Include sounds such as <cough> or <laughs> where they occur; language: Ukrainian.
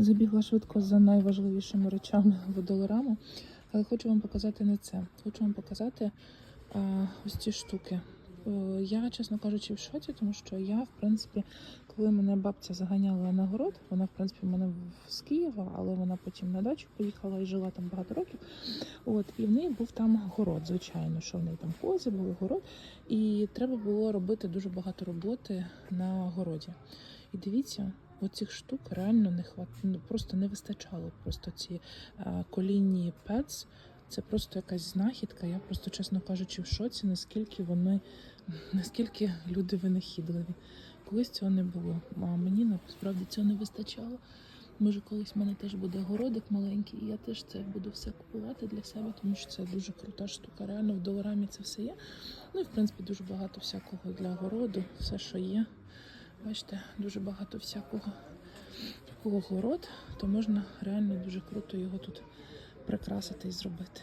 Забігла швидко за найважливішими речами в долараму, але хочу вам показати не це. Хочу вам показати а, ось ці штуки. Е, Я, чесно кажучи, в шоці, тому що я, в принципі, коли мене бабця заганяла на город, вона, в принципі, в мене з Києва, але вона потім на дачу поїхала і жила там багато років. От, і в неї був там город, звичайно, що в неї там кози були город, і треба було робити дуже багато роботи на городі. І дивіться, оцих штук реально не хват... ну, просто не вистачало. Просто ці е, колінні пец. Це просто якась знахідка. Я просто, чесно кажучи, в шоці, наскільки вони, <laughs> наскільки люди винахідливі. Колись цього не було. А мені насправді цього не вистачало. Може, колись в мене теж буде городик маленький, і я теж це буду все купувати для себе, тому що це дуже крута штука. Реально в доларамі це все є. Ну і в принципі дуже багато всякого для городу, все, що є. Бачите, дуже багато всякого такого город, то можна реально дуже круто його тут прикрасити і зробити.